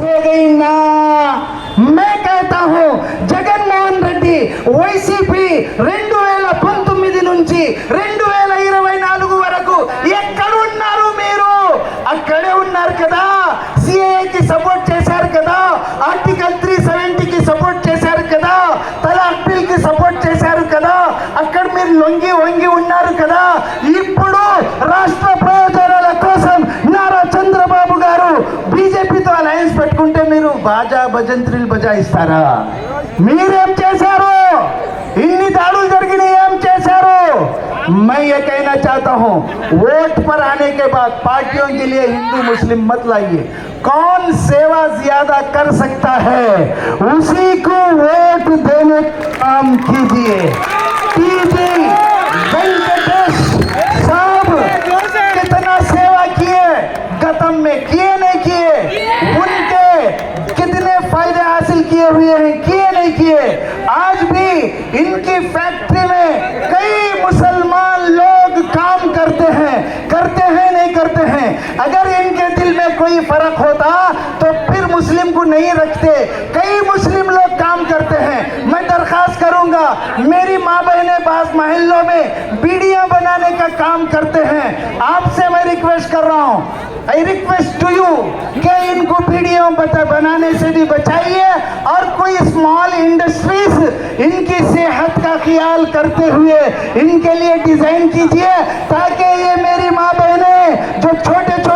फंसे गई ना। मैं कहता हूँ जगनमोहन रेड्डी वैसी भी रेंडु బాజా భజంత్రీలు బజాయిస్తారా మీరేం చేశారు ఇన్ని దాడులు జరిగినాయి ఏం చేశారు मैं ये कहना चाहता हूँ वोट पर आने के बाद पार्टियों के लिए हिंदू मुस्लिम मत लाइए कौन सेवा मेरी माँ बहने बास महल्लों में बीड़ियाँ बनाने का काम करते हैं। आपसे मैं रिक्वेस्ट कर रहा हूँ। आई रिक्वेस्ट टू यू कि इनको बीड़ियों बनाने से भी बचाइए और कोई स्मॉल इंडस्ट्रीज़ इनकी सेहत का ख्याल करते हुए इनके लिए डिज़ाइन कीजिए ताकि ये मेरी माँ बहने जो छोटे छोटे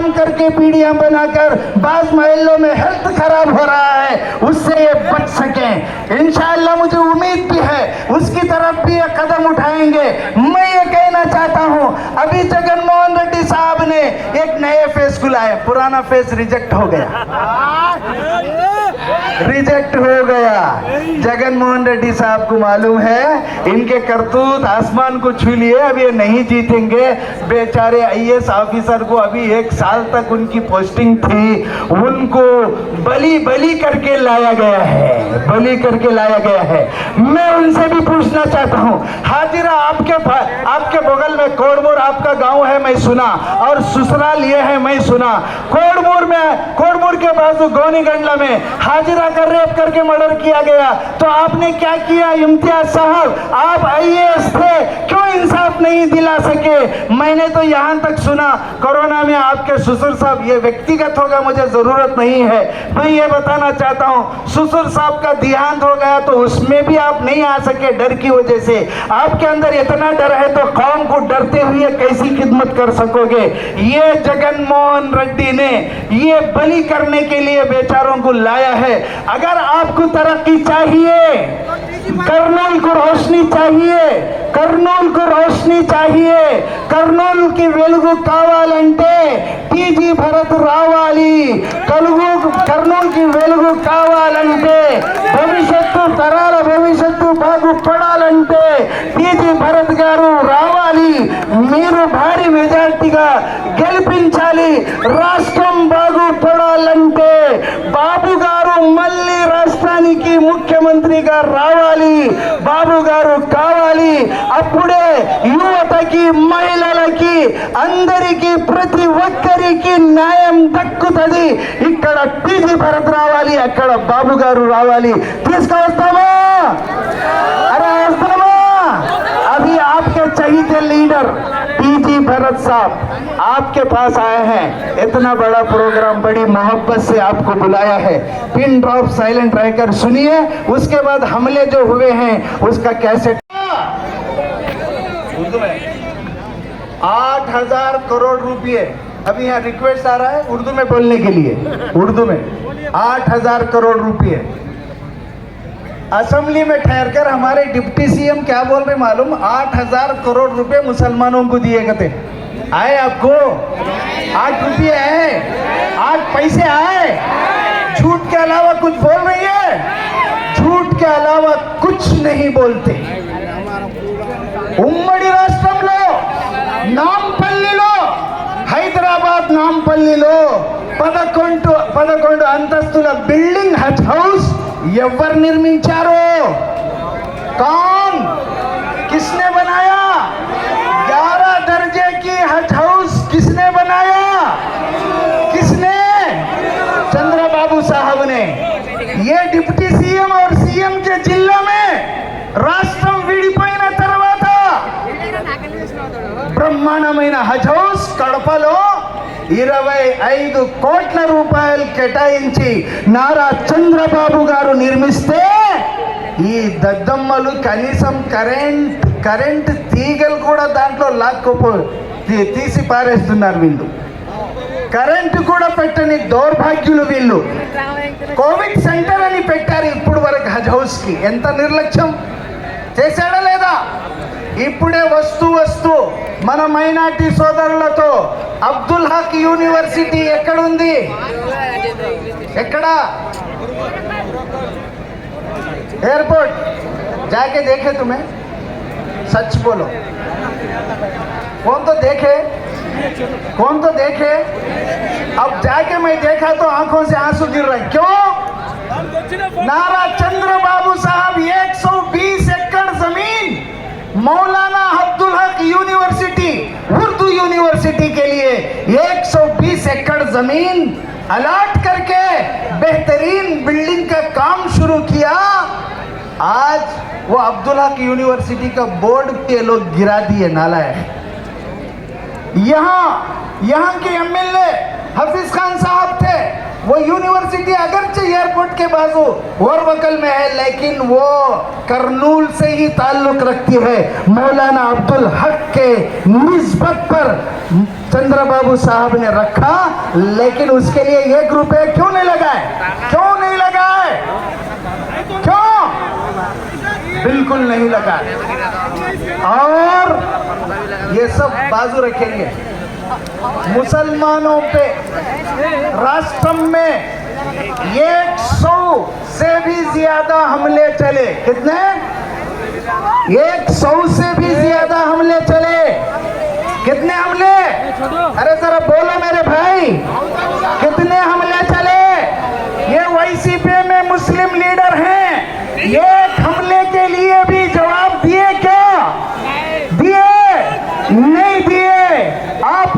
काम करके बीड़ियाँ बनाकर बाज महलों में हेल्थ खराब हो रहा है, उससे ये बच सकें। इंशाल्लाह मुझे उम्मीद भी है, उसकी तरफ़ भी ये कदम उठाएँगे। मैं ये कहना चाहता हूँ, अभी जगनमोहन रेड्डी साहब ने एक नए फेस को पुराना फेस रिजेक्ट हो गया। रिजेक्ट हो गया। जगनमोहन रेड्डी साहब को मालूम है, इनके करतूत आसमान को छू लिए, अब ये नहीं जीतेंगे। बेचारे आईएएस ऑफिसर को अभी एक साल तक उनकी पोस्टिंग थी, उनको बली बली करके लाया गया है, बली करके लाया गया है। मैं उनसे भी पूछना चाहता हूँ, हाजिरा आपके आपके बगल में कोड़मोर आपका गाँव है, मैं सुना, और ससुराल ये है, मैं सुना। कोड़मोर में, कोड़मोर के बाजू गौनीगंडला में हाजिरा का रेप करके मर्डर किया गया। तो आपने क्या किया, इम्तियाज़ साहब? आप आईएएस थे, क्यों इंसाफ नहीं दिला सके? मैंने तो यहाँ तक सुना, कोरोना में आपके ससुर साहब, ये व्यक्तिगत होगा, मुझे ज़रूरत नहीं है। मैं ये बताना चाहता हूँ, ससुर साहब का देहांत हो गया तो उसमें भी आप नहीं आ सके डर की वजह से। आपके अंदर इतना डर है तो कौम को डरते हुए कैसी खिदमत कर सकोगे? ये जगन मोहन रेड्डी ने ये बलि करने के लिए बेचारों को लाया है। अगर आपको तरक्की चाहिए कर्नूल को रोशनी चाहिए కర్నూల్కు రోషనీ చాహియే కర్నూల్కి వెలుగు కావాలంటే టీజీ భరత్ రావాలి. తెలుగు కర్నూల్కి వెలుగు కావాలంటే భవిష్యత్తు తరాల భవిష్యత్తు బాగుపడాలంటే టీజీ భరత్ గారు రావాలి. మీరు భారీ మెజార్టీగా గెలిపించాలి. రాష్ట్రం బాగుపడాలంటే బాబు గారు మళ్ళీ రాష్ట్రానికి ముఖ్యమంత్రిగా రావాలి. బాబు గారు కావాలి. అప్పుడే యువతకి మహిళలకి అందరికీ ప్రతి ఒక్కరికి న్యాయం దక్కుతుంది ఇక్కడ టీజీ భరత్ రావాలి అక్కడ బాబు గారు రావాలి తీసుకువస్తామా అరే వస్తామా अभी आपके चहीते लीडर टीजी भरत साहब आपके पास आए हैं इतना बड़ा प्रोग्राम बड़ी मोहब्बत से आपको बुलाया है पिन ड्रॉप साइलेंट रहकर सुनिए उसके बाद हमले जो हुए हैं उसका कैसे आठ हज़ार करोड़ रुपए। अभी यहाँ रिक्वेस्ट आ रहा है उर्दू में बोलने के लिए। उर्दू में। आठ हज़ार करोड़ रुपए। असेंबली में ठहरकर हमारे डिप्टी सीएम क्या बोल रहे मालूम? आठ हज़ार करोड़ रुपए मुसलमानों को दिए गए आए आपको? आठ रुपये आए आठ पैसे आए। झूठ के अलावा कुछ పదకొండు పదకొండు అంతస్తుల బిల్డింగ్ హచ్ హౌస్ ఎవరు నిర్మించారు? కాన్ కిస్నే బనాయా? గ్యారా దర్జే కి హచ్ హౌస్ కిస్నే బనాయా? కిస్నే? చంద్రబాబు సాహబ్ ने ये डिप्टी सीएम और सीएम के जिला में రాష్ట్రం విడిపోయిన తర్వాత బ్రహ్మాండమైన హజ్ హౌస్ కడపలో ఇరవై ఐదు కోట్ల రూపాయలు కేటాయించి నారా చంద్రబాబు గారు నిర్మిస్తే ఈ దద్దమ్మలు కనీసం కరెంట్ కరెంట్ తీగలు కూడా దాంట్లో లాక్కపో తీ- తీసి పారేస్తున్నారు వీళ్ళు. కరెంటు కూడా పెట్టని దౌర్భాగ్యులు వీళ్ళు. కోవిడ్ సెంటర్ అని పెట్టారు ఇప్పుడు వరకు హజ్ హౌస్కి. ఎంత నిర్లక్ష్యం? చేశాడా లేదా? ఇప్పుడే వస్తూ వస్తూ మన మైనార్టీ సోదరులతో అబ్దుల్ హక్ యూనివర్సిటీ ఎక్కడుంది ఎక్కడ एयरपोर्ट जाके देखे तुम्हें सच बोलो कौन तो देखे कौन तो देखे अब जाके मैं देखा तो आंखों से आंसू गिर रहे क्यों नारा चंद्रबाबू मौलाना अब्दुल हक यूनिवर्सिटी, उर्दू यूनिवर्सिटी के लिए 120 एकड़ ज़मीन अलाट करके बेहतरीन बिल्डिंग का काम शुरू किया। आज वो अब्दुल हक यूनिवर्सिटी का बोर्ड के लोग गिरा दिए, नाला है। यहाँ यहाँ के एमएलए हफीज खान साहब वो यूनिवर्सिटी अगरचे एयरपोर्ट के बाजू वरवकल में है, लेकिन वो करनूल से ही ताल्लुक रखती है। मौलाना अब्दुल हक के निस्बत पर चंद्रबाबू साहब ने रखा, लेकिन उसके लिए एक रुपये क्यों नहीं लगाए? क्यों नहीं लगाए? क्यों? बिल्कुल नहीं लगाए। और ये सब बाजू रखेंगे। मुसलमानों पे राष्ट्र में एक सौ से भी ज़्यादा हमले चले। कितने? एक सौ से भी ज़्यादा हमले चले। कितने हमले? अरे जरा बोलो मेरे भाई, कितने हमले चले? ये वाईसीपी में मुस्लिम लीडर हैं। एक हमले के लिए भी जवाब दिए क्या? दिए? नहीं दिए।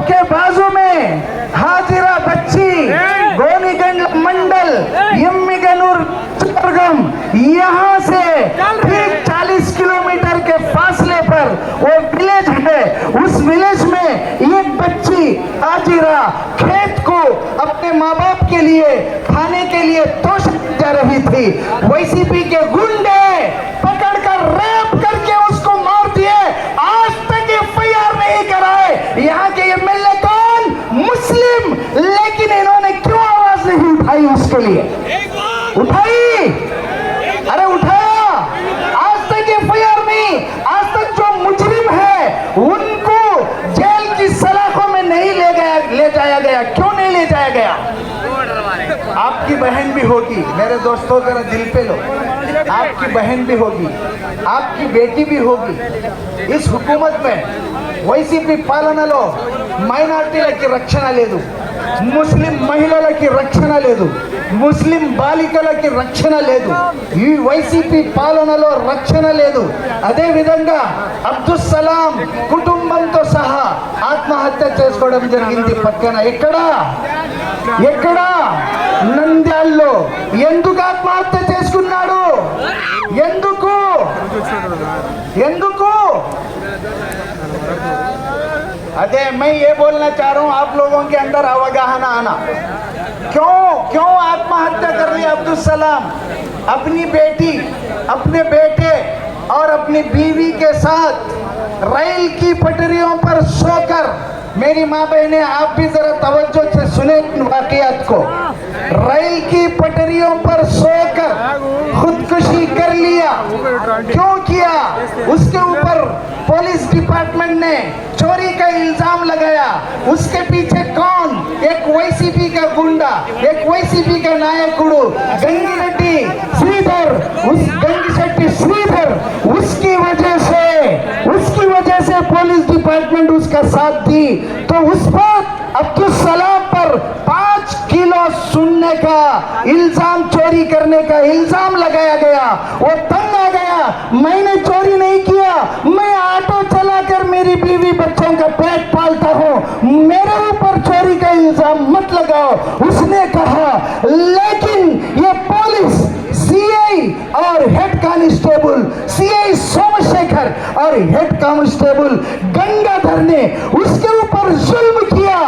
आपके बाजू में हाजिरा बच्ची गोनीगंज मंडल यम्मीगनूर चित्रगम यहाँ से ठीक 40 किलोमीटर के फासले पर वो विलेज है। उस विलेज में एक बच्ची हाजिरा खेत को अपने माँ बाप के लिए खाने के लिए तोश जा रही थी। वैसीपी के गुंडे पकड़कर रेप करके उसको मार दिए। आज तक एफआईआर नहीं कराए। यहाँ के एमएलए कौन? मुस्लिम। लेकिन इन्होंने क्यों आवाज़ नहीं उठाई उसके लिए? उठाई? अरे उठाया आज तक एफ़ आई आर नहीं। आज तक जो मुजरिम है, उनको जेल की सलाखों में नहीं ले गया, ले जाया गया। क्यों नहीं ले जाया गया? आपकी बहन भी होगी। मेरे दोस्तों, जरा दिल पे लो। आपकी बहन भी होगी आपकी बेटी भी होगी इस हुकूमत में వైసీపీ పాలనలో మైనార్టీలకి రక్షణ లేదు ముస్లిం మహిళలకి రక్షణ లేదు ముస్లిం బాలికలకి రక్షణ లేదు ఈ వైసీపీ పాలనలో రక్షణ లేదు అదే విధంగా అబ్దుల్ సలాం కుటుంబంతో సహా ఆత్మహత్య చేసుకోవడం జరిగింది పక్కన ఎక్కడ ఎక్కడ నంద్యాల్లో ఎందుకు ఆత్మహత్య చేసుకున్నాడు ఎందుకు ఎందుకు अरे मैं ये बोलना चाह रहा हूँ आप लोगों के अंदर अवगाहना आना क्यों क्यों आत्महत्या कर लिया अब्दुल सलाम अपनी बेटी अपने बेटे और अपनी बीवी के साथ रेल की पटरियों पर सोकर मेरी माँ बहने आप भी जरा तवज्जो से सुने इन वाकयात को रेल की पटरियों पर सोकर खुदकुशी कर लिया। क्यों किया? उसके ऊपर पुलिस डिपार्टमेंट ने चोरी का इल्ज़ाम लगाया। उसके पीछे कौन एक वाईसीपी का गुंडा, एक वाईसीपी का नायकुడు गंगी रेड्डी श्रीधर, उस गंगी शेट्टी श्रीधर, उसकी वजह से, उसकी वजह से पुलिस डिपार्टमेंट उसका साथ दी। तो उस पर अब्दुल सलाम पर पाँच किलो सुनने का, इल्ज़ाम चोरी करने का इल्ज़ाम लगाया गया। वो तंग आ गया। मैंने चोरी नहीं किया मैं ऑटो चलाकर मेरी बीवी बच्चों का पेट पालता हूँ मेरे ऊपर चोरी का इल्ज़ाम मत लगाओ उसने कहा लेकिन ये पुलिस और हेड कांस्टेबल गंगाधर ने उसके ऊपर जुल्म किया,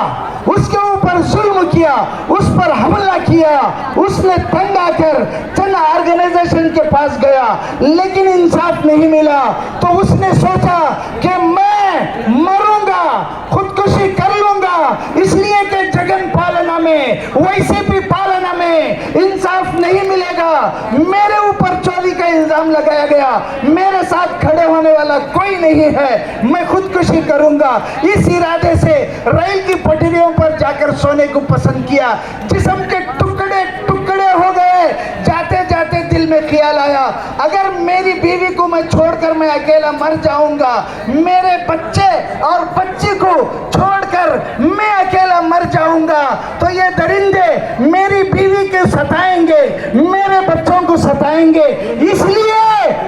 उसके ऊपर जुल्म किया, उस पर हमला किया, उसने तंग आकर चंद ऑर्गेनाइजेशन के पास गया, लेकिन इंसाफ नहीं मिला। तो उसने सोचा कि मैं मरूँगा, खुदकुशी कर लूँगा, इसलिए कि जगन पालना में वैसे भी पालना में इंसाफ नहीं मिलेगा। मेरे ऊपर चोरी का इल्ज़ाम लगाया गया। मेरे साथ खड़े होने वाला कोई नहीं है। मैं खुदकुशी करूँगा। इस इरादे से रेल की पटरियों पर जाकर सोने को पसंद किया। जिसम के टुकड़े टुकड़े हो गए जाते जाते दिल में ख्याल आया, अगर मेरी बीवी को मैं छोड़कर मैं अकेला मर जाऊँगा, मेरे बच्चे और बच्ची को छोड़कर मैं अकेला मर जाऊँगा तो ये दरिंदे मेरी बीवी के सताएँगे, मेरे बच्चों को सताएँगे। इसलिए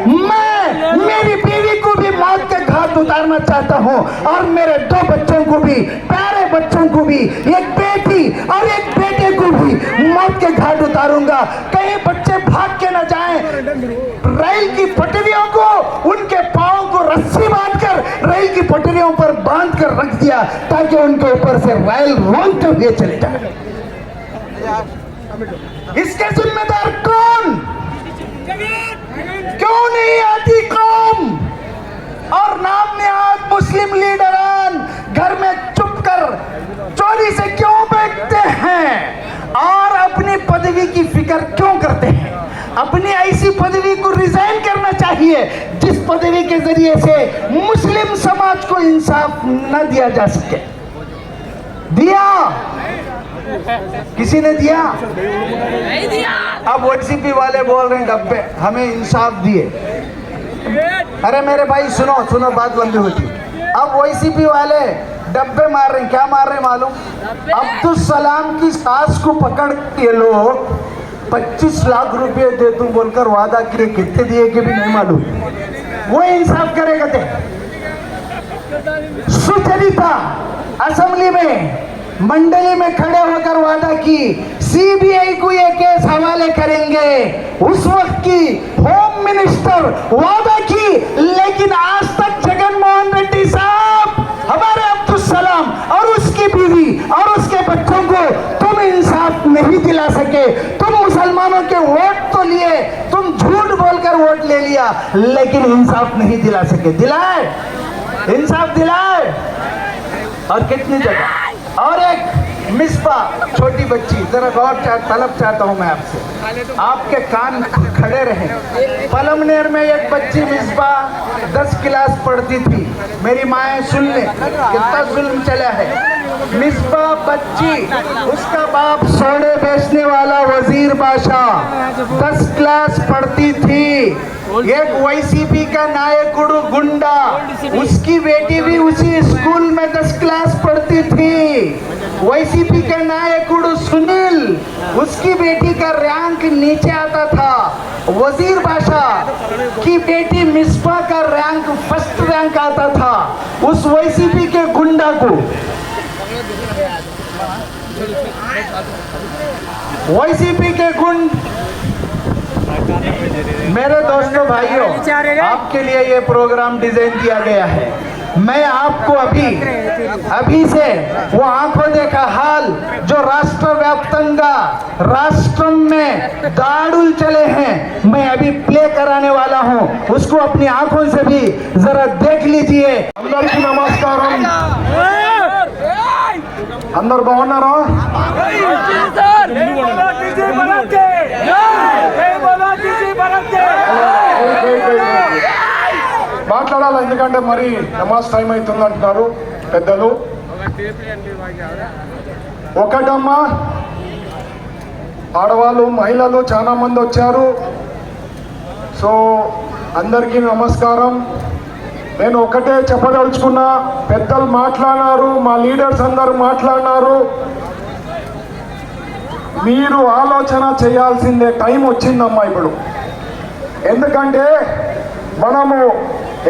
मैं मेरी बीवी को भी मौत के घाट उतारना चाहता हूँ, और मेरे दो बच्चों को भी, प्यारे बच्चों को भी, एक बेटी और एक बेटे को भी मौत के घाट उतारूँगा। कहीं बच्चे भाग के न जाएँ। रेल की पटरियों को, उनके पाओ को रस्सी बांधकर, रेल की पटरियों पर बाँध कर रख दिया, ताकि उनके ऊपर से रेल रोंगते हुए चले जाए। इसके जिम्मेदार कौन? क्यों नहीं आती कौम? और नाम निहाद मुस्लिम लीडरान घर में चुप कर चोरी से क्यों बैठते हैं? और अपनी पदवी की फ़िक्र क्यों करते हैं? अपनी ऐसी पदवी को रिजाइन करना चाहिए, जिस पदवी के ज़रिए से मुस्लिम समाज को इंसाफ न दिया जा सके। दिया? किसी ने दिया? अब ओटीपी वाले बोल रहे हैं डब्बे हमें इंसाफ दिए। अरे मेरे भाई, सुनो सुनो, बात लंबी होती। अब ओसीपी वाले डब्बे मार रहे हैं क्या मार रहे हैं मालूम? अब्दुल सलाम की सास को पकड़ के लोग 25 लाख रुपए दे दूँ बोलकर वादा किए कितने दिए कि भी नहीं मालूम। वो इंसाफ करेगा थे सुचरिता असेंबली में मंडली में खड़े होकर वादा की सीबीआई को ये केस हवाले करेंगे। उस वक्त की होम मिनिस्टर वादा की लेकिन आज तक जगन मोहन रेड्डी साहब हमारे अब्दुल सलाम और उसकी बीवी और उसके बच्चों को तुम इंसाफ नहीं दिला सके। तुम मुसलमानों के वोट तो लिए, तुम झूठ बोलकर वोट ले लिया, लेकिन इंसाफ नहीं दिला सके। दिलाए। इंसाफ दिलाए। और कितनी जगह? और एक मिसबा, छोटी बच्ची, जरा गौर चाह, तलब चाहता हूँ मैं आपसे। आपके कान खड़े रहे। पलमनेर में एक बच्ची मिसबा दस क्लास पढ़ती थी। मेरी माए सुन ले, कितना जुल्म चला है। मिसबा बच्ची, उसका बाप सोडे बेचने वाला वज़ीर बादशाह। दस क्लास पढ़ती थी। एक वाईसीपी का नायकुड़ू गुंडा, उसकी बेटी भी उसी स्कूल में दस क्लास पढ़ती थी। वाईसीपी का नायकुड़ू सुनील, उसकी बेटी का रैंक नीचे आता था। वज़ीर बादशाह की बेटी मिसबा का रैंक फ़र्स्ट रैंक आता था। उस वाईसीपी के गुंडा को वाईसीपी के कुंड मेरे दोस्तों, भाइयों, आपके लिए ये प्रोग्राम डिज़ाइन किया गया है। मैं आपको अभी अभी से वो आँखों देखा हाल, जो राष्ट्र व्याप्तंगा, राष्ट्रम में दारुल चले हैं, मैं अभी प्ले कराने वाला हूँ। उसको अपनी आँखों से भी जरा देख लीजिए। अंदर की नमस्कार అందరు బాగున్నారా? మాట్లాడాలి? ఎందుకంటే మరి నమాజ్ టైం అవుతుంది అంటున్నారు పెద్దలు. ఒకటమ్మా ఆడవాళ్ళు మహిళలు చాలా మంది వచ్చారు. సో అందరికీ నమస్కారం. నేను ఒకటే చెప్పదలుచుకున్నా పెద్దలు మాట్లాడినారు మా లీడర్స్ అందరూ మాట్లాడినారు. మీరు ఆలోచన చేయాల్సిందే టైం వచ్చిందమ్మా ఇప్పుడు. ఎందుకంటే మనము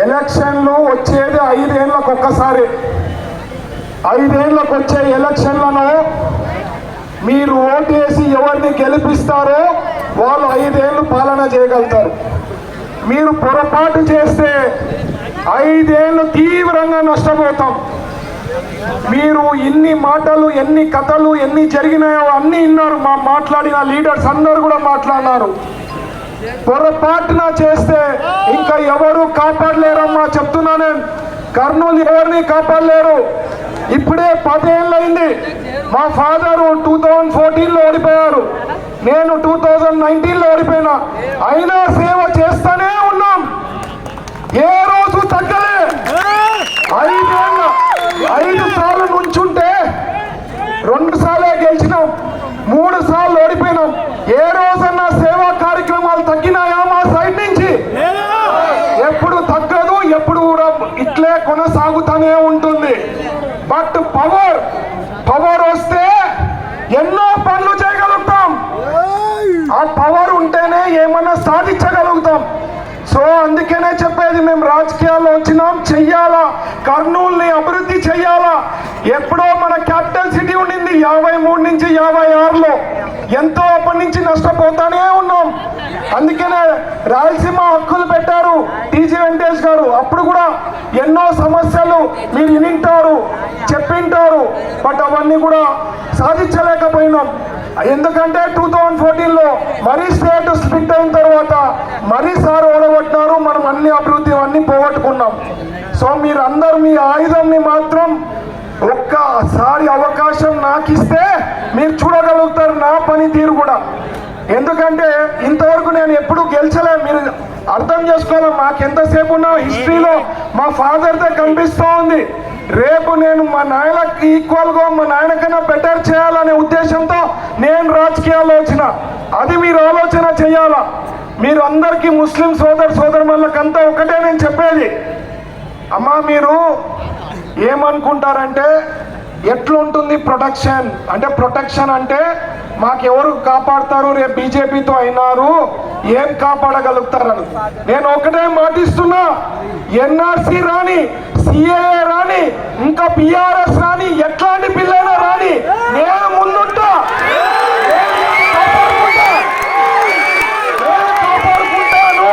ఎలక్షన్లు వచ్చేది ఐదేళ్ళకు ఒక్కసారి. ఐదేళ్ళకు వచ్చే ఎలక్షన్లను మీరు ఓటేసి ఎవరిని గెలిపిస్తారో వాళ్ళు ఐదేళ్ళు పాలన చేయగలుగుతారు. మీరు పొరపాటు చేస్తే ఐదేళ్ళు తీవ్రంగా నష్టపోతాం. మీరు ఇన్ని మాటలు ఎన్ని కథలు ఎన్ని జరిగినాయో అన్ని విన్నారు. మా మాట్లాడిన లీడర్స్ అందరు కూడా మాట్లాడినారు. పొరపాటున చేస్తే ఇంకా ఎవరు కాపాడలేరమ్మా చెప్తున్నా నేను. కర్నూలు ఎవరిని కాపాడలేరు. ఇప్పుడే పదేళ్ళైంది మా ఫాదరు టూ థౌజండ్ ఫోర్టీన్లో ఓడిపోయారు. నేను టూ థౌజండ్ నైన్టీన్లో ఓడిపోయినా. అయినా సేవ చేస్తూనే ఉన్నాం. ఏ రోజు తగ్గలే. ఐదేళ్ళ ఐదు సార్లు నుంచుంటే రెండు సార్లే గెలిచినాం. మూడు సార్లు ఓడిపోయినాం. ఏ రోజన్నా సేవా కార్యక్రమాలు తగ్గినాయా మా సైడ్ నుంచి? ఎప్పుడు తగ్గదు ఎప్పుడు కూడా ఇట్లే కొనసాగుతూనే ఉంటుంది. బట్ పవర్ పవర్ వస్తే ఎన్నో ఆ పవర్ ఉంటేనే ఏమన్నా సాధించగలుగుతాం. సో అందుకనే చెప్పేది మేము రాజకీయాల్లో వచ్చినాం. చెయ్యాలా? కర్నూలుని అభివృద్ధి చెయ్యాలా? ఎప్పుడో మన క్యాపిటల్ సిటీ ఉండింది. యాభై మూడు నుంచి యాభై ఆరులో. ఎంతో అప్పటి నుంచి నష్టపోతానే ఉన్నాం. అందుకనే రాయలసీమ హక్కులు పెట్టారు టీజీ వెంకటేష్ గారు. అప్పుడు కూడా ఎన్నో సమస్యలు మీరు వినింటారు చెప్పింటారు. బట్ అవన్నీ కూడా సాధించలేకపోయినాం. ఎందుకంటే టూ థౌజండ్ ఫోర్టీన్లో మరీ స్టేట్ స్ప్లిట్ అయిన తర్వాత మరీ సార్ ఓడగొట్టినారు మనం అన్ని అభివృద్ధి అన్ని పోగొట్టుకున్నాం. సో మీరందరూ మీ ఆయుధంని మాత్రం ఒక్కసారి అవకాశం నాకు ఇస్తే మీరు చూడగలుగుతారు నా పనితీరు కూడా. ఎందుకంటే ఇంతవరకు నేను ఎప్పుడు గెలిచలే మీరు అర్థం చేసుకోవాలి మాకు ఎంతసేపు హిస్టరీలో మా ఫాదర్దే కనిపిస్తూ ఉంది. రేపు నేను మా నాయనకి ఈక్వల్గా మా నాయన కన్నా బెటర్ చేయాలనే ఉద్దేశంతో నేను రాజకీయాల్లో వచ్చిన. అది మీరు ఆలోచన చేయాలా? మీరు అందరికీ ముస్లిం సోదర సోదరులకంతా ఒకటే నేను చెప్పేది. అమ్మా మీరు ఏమనుకుంటారంటే ఎట్లుంటుంది ప్రొటెక్షన్? అంటే ప్రొటెక్షన్ అంటే మాకెవరు కాపాడతారు? రేపు బీజేపీతో అయినారు. ఏం కాపాడగలుగుతారని. నేను ఒకటే మాటిస్తున్నా. ఎన్ఆర్సీ రాని సిఏఏ రాని ఇంకా బిఆర్ఎస్ రాని ఎట్లాంటి బిల్లైనా రాని నేను ముందుంటా నేను కాపాడుకుంటా. నేను కాపాడుకుంటాను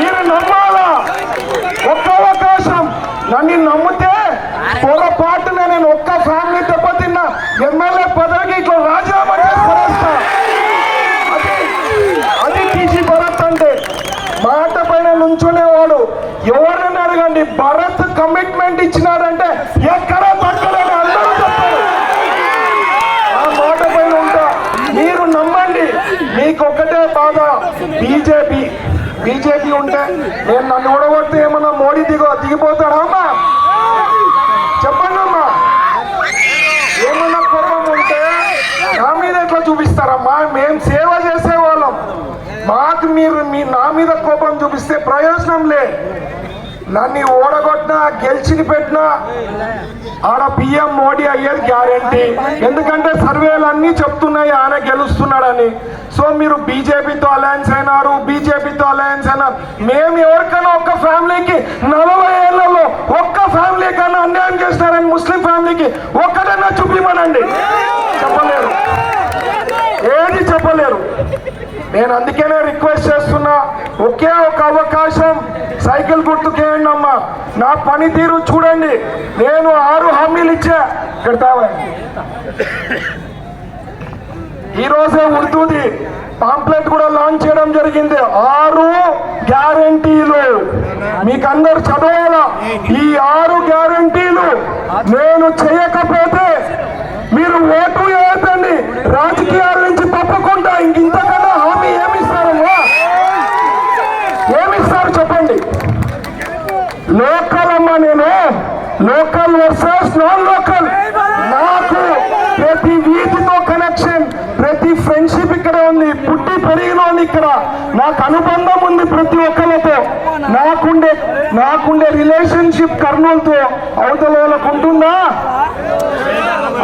మీరు నమ్మాలా ఒక్క అవకాశం నన్ను నమ్మితే పొరపాటున నేను ఒక్క ఫ్యామిలీ దెబ్బతిన్నా ఎమ్మెల్యే పదవికి ఇట్లా రాజీనామా చేసి పడేస్తా. అది అది టీజీ భరత్ అంటే మాట పైన నుంచునేవాడు ఎవరిని అడగండి భరత్ కమిట్మెంట్ ఇచ్చినాడంటే ఎక్కడా తగ్గలేని అందరూ చెప్తారు ఆ మాట పైన ఉంటా మీరు నమ్మండి మీకు ఒకటే బాధ బీజేపీ బీజేపీ ఉంటే నేను నన్ను ఓడగొడితే ఏమన్నా మోడీ దిగో దిగిపోతాడా అమ్మా? చెప్పండి అమ్మా. ఏమన్నా కోపం ఉంటే నా మీద ఎట్లా చూపిస్తారమ్మా? మేము సేవ చేసేవాళ్ళం. మాకు మీరు మీ నా మీద కోపం చూపిస్తే ప్రయోజనం లే నన్ను ఓడగొట్టినా గెలిచిన పెట్టినా ఆడ పిఎం మోడీ అయ్యేది గ్యారంటీ. ఎందుకంటే సర్వేలు అన్నీ చెప్తున్నాయి ఆయన గెలుస్తున్నాడని. సో మీరు బీజేపీతో అలయన్స్ అయినారు బీజేపీతో అలయన్స్ అయినారు. మేము ఎవరికైనా ఒక్క ఫ్యామిలీకి నలభై ఏళ్ళలో ఒక్క ఫ్యామిలీ కన్నా అన్యాయం చేస్తారని ముస్లిం ఫ్యామిలీకి ఒక్కటన్నా చూపిమనండి. చెప్పలేరు. ఏది చెప్పలేరు. నేను అందుకనే రిక్వెస్ట్ చేస్తున్నా. ఒకే ఒక అవకాశం సైకిల్ గుర్తుకేయండి అమ్మా. నా పనితీరు చూడండి. నేను ఆరు హామీలు ఇచ్చా. ఇక్కడ ఈరోజే ఉర్దూది పాంప్లెట్ కూడా లాంచ్ చేయడం జరిగింది. ఆరు గ్యారంటీలు. మీకు అందరు చదవాలా? ఈ ఆరు గ్యారంటీలు నేను చేయకపోతే మీరు ఓటు వేయద్దండి. రాజకీయాల నుంచి తప్పకుండా ఇంక ఇంతకన్నా హామీ ఏమిస్తారమ్మా ఏమిస్తారు చెప్పండి లోకల్ అమ్మా నేను లోకల్ వర్సెస్ నాన్ లోకల్ నాకు ప్రతి వీధితో కనెక్షన్ ప్రతి ఫ్రెండ్షిప్ ఇక్కడ ఉంది. పుట్టి పెరిగిన ఉంది ఇక్కడ. నాకు అనుబంధం ఉంది ప్రతి ఒక్కరితో. నాకుండే నాకుండే రిలేషన్షిప్ కర్నూలుతో అవతల వాళ్ళకు ఉంటుందా?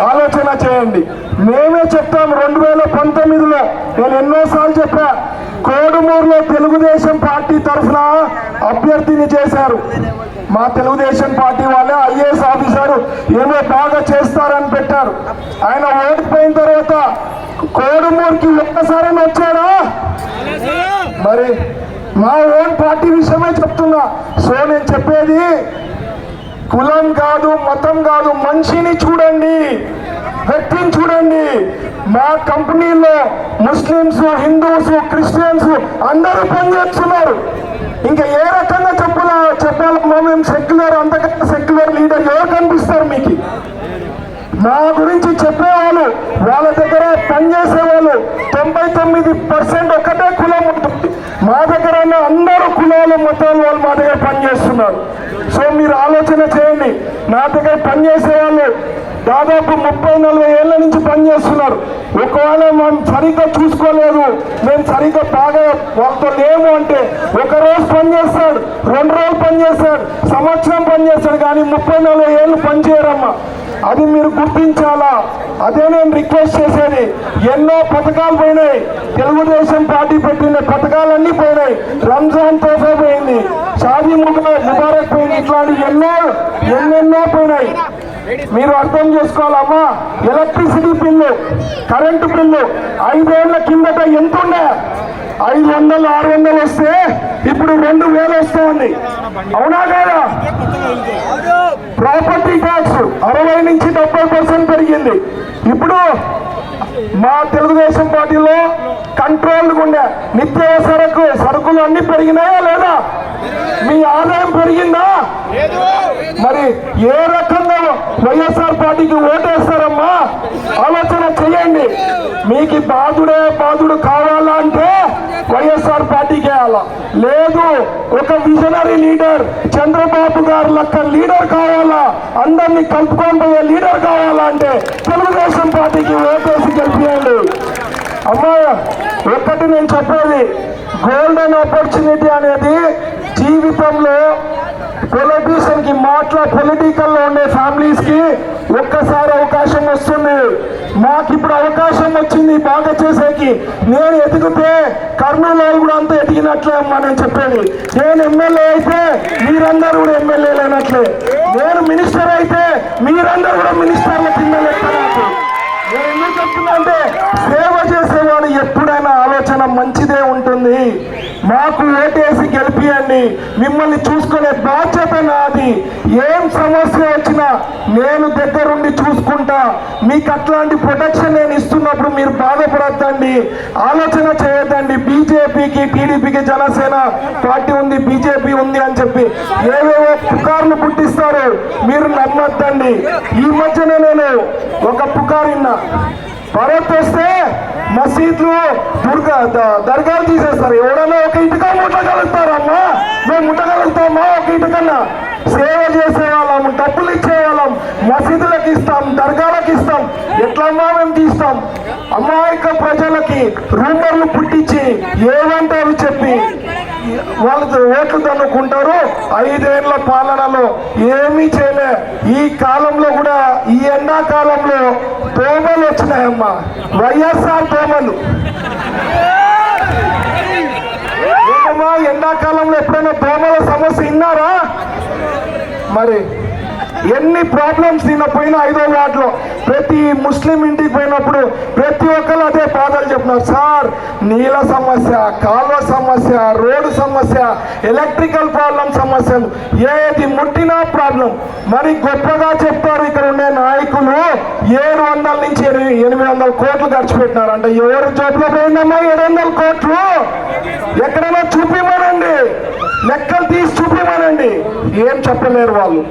ఆలోచన చేయండి. మేమే చెప్తాం రెండు వేల పంతొమ్మిదిలో నేను ఎన్నోసార్లు చెప్పా కోడుమూరులో తెలుగుదేశం పార్టీ తరఫున అభ్యర్థిని చేశారు. మా తెలుగుదేశం పార్టీ వాళ్ళే ఐఏఎస్ ఆఫీసర్ ఏమో బాగా చేస్తారని పెట్టారు. ఆయన ఓడిపోయిన తర్వాత కోడుమూరుకి ఒక్కసారి వచ్చాడా? మరి మా ఓన్ పార్టీ విషయమే చెప్తున్నా. సో నేను చెప్పేది కులం కాదు మతం కాదు మనిషిని చూడండి వ్యక్తిని చూడండి. మా కంపెనీలో ముస్లిమ్స్ హిందూస్ క్రిస్టియన్స్ అందరూ పనిచేస్తున్నారు. ఇంకా ఏ రకంగా చెప్పాలా చెప్పాలమ్మా మేము సెక్యులర్ అంతకంటే సెక్యులర్ లీడర్ ఎవరు కనిపిస్తారు మీకు? మా గురించి చెప్పే వాళ్ళ దగ్గర పనిచేసే వాళ్ళు తొంభై తొమ్మిది పర్సెంట్ ఒకటే కులం ఉంటుంది మా దగ్గర ఉన్న అందరూ కులాలు మతాలు వాళ్ళు మా దగ్గర చేస్తున్నారు. సో మీరు ఆలోచన చేయండి. నా దగ్గర పనిచేసే వాళ్ళు దాదాపు ముప్పై నలభై ఏళ్ళ నుంచి పనిచేస్తున్నారు. ఒకవేళ మనం సరిగ్గా చూసుకోలేదు మేము సరిగ్గా బాగా వాళ్ళతో లేము అంటే ఒక రోజు పనిచేస్తాడు రెండు రోజులు పనిచేస్తాడు సంవత్సరం పనిచేస్తాడు కానీ ముప్పై నలభై ఏళ్ళు పనిచేయరమ్మా. అది మీరు గుర్తించాలా? అదే నేను రిక్వెస్ట్ చేసేది. ఎన్నో పథకాలు పోయినాయి. తెలుగుదేశం పార్టీ పెట్టిన పథకాలన్నీ పోయినాయి. రంజాన్ తోఫా పోయింది. షాదీ ముగ్గురు ముబారక్ పోయింది. ఇట్లాంటి ఎన్నో ఎన్నెన్నో పోయినాయి. మీరు అర్థం చేసుకోవాలమ్మా. ఎలక్ట్రిసిటీ బిల్లు కరెంటు బిల్లు ఐదేళ్ళ కిందట ఎంత ఉండే ఐదు వందలు ఆరు వందలు వస్తే ఇప్పుడు రెండు వేలు వస్తుంది అవునా కాదా? ప్రాపర్టీ ట్యాక్స్ అరవై నుంచి డెబ్బై పర్సెంట్ పెరిగింది. ఇప్పుడు మా తెలుగుదేశం పార్టీలో కంట్రోల్ ఉండే నిత్యావసరకు సరుకులు అన్ని పెరిగినాయా లేదా? మీ ఆదాయం పెరిగిందా? మరి ఏ రకంగా వైఎస్ఆర్ పార్టీకి ఓటేస్తారమ్మా? ఆలోచన చేయండి. మీకు బాధుడే బాధుడు కావాలా అంటే వైఎస్ఆర్ పార్టీకి వేయాలా? లేదు. ఒక విజనరీ లీడర్ చంద్రబాబు గారు లెక్క లీడర్ కావాలా? అందరినీ కలుపుకొని పోయే లీడర్ కావాలా అంటే తెలుగుదేశం పార్టీకి ఓటేసి గెలిపియండి. అమ్మా ఒక్కటి నేను చెప్పేది గోల్డెన్ ఆపర్చునిటీ అనేది జీవితంలో పొలిటీషియన్కి మాట్లా పొలిటికల్లో ఉండే ఫ్యామిలీస్కి ఒక్కసారి అవకాశం వస్తుంది. మాకు ఇప్పుడు అవకాశం వచ్చింది బాగా చేసేకి. నేను ఎదిగితే కర్నూలు కూడా అంతా ఎదిగినట్లే అమ్మా నేను చెప్పేది. నేను ఎమ్మెల్యే అయితే మీరందరూ కూడా ఎమ్మెల్యేలు అయినట్లే నేను మినిస్టర్ అయితే మీరందరూ కూడా మినిస్టర్ల కింద నేను ఎందుకు చెప్తున్నా అంటే సేవ చేసే ఎప్పుడైనా ఆలోచన మంచిదే ఉంటుంది. మాకు ఓటేసి గెలిపియండి. మిమ్మల్ని చూసుకునే బాధ్యత నాది. ఏం సమస్య వచ్చినా నేను దగ్గరుండి చూసుకుంటా. మీకు అట్లాంటి ప్రొటెక్షన్ నేను ఇస్తున్నప్పుడు మీరు బాధపడద్దండి. ఆలోచన చేయొద్దండి. బీజేపీకి టీడీపీకి జనసేన పార్టీ ఉంది బీజేపీ ఉంది అని చెప్పి ఏవేవో పుకార్లు పుట్టిస్తారు మీరు నమ్మొద్దండి. ఈ మధ్యనే నేను ఒక పుకారిన్నా భరత్ వస్తే మసీద్లు దుర్గా ద- దర్గాలు తీసేస్తారు. ఎవడన్నా ఒక ఇంటికా ముట్టగలుగుతారమ్మా. మేము ముట్టగలుగుతామా ఒక ఇంటికన్నా? సేవ చేసే వాళ్ళం డబ్బులు ఇచ్చే వాళ్ళం మసీదులకు ఇస్తాం దర్గాలకు ఇస్తాం. ఎట్లమ్మా మేము తీస్తాం? అమాయక ప్రజలకి రూమర్లు పుట్టించి ఏమంటారు చెప్పి వాళ్ళతో ఓట్లు తన్నుకుంటారు. ఐదేళ్ళ పాలనలో ఏమీ చేయలే. ఈ కాలంలో కూడా ఈ ఎండాకాలంలో దోమలు వచ్చినాయమ్మా. వైఎస్ఆర్ దోమలు ఎండాకాలంలో ఎప్పుడైనా దోమల సమస్య విన్నారా? మరి ఎన్ని ప్రాబ్లమ్స్ నిన్న పోయిన ఐదో వార్డులో. ప్రతి ముస్లిం ఇంటికి పోయినప్పుడు ప్రతి ఒక్కరు అదే బాధలు చెప్తున్నారు. సార్ నీళ్ళ సమస్య కాలువ సమస్య రోడ్డు సమస్య ఎలక్ట్రికల్ ప్రాబ్లం సమస్యలు ఏది ముట్టినా ప్రాబ్లం మరి గొప్పగా చెప్తారు ఇక్కడ ఉండే నాయకులు. ఏడు వందల నుంచి ఎనిమిది ఎనిమిది వందల కోట్లు ఖర్చు పెట్టినారు. అంటే ఎవరు జోబులో పోయిందమ్మా ఏడు వందల కోట్లు? ఎక్కడైనా చూపిమనండి లెక్కలు తీసి చూపిమనండి ఏం చెప్పలేరు వాళ్ళు.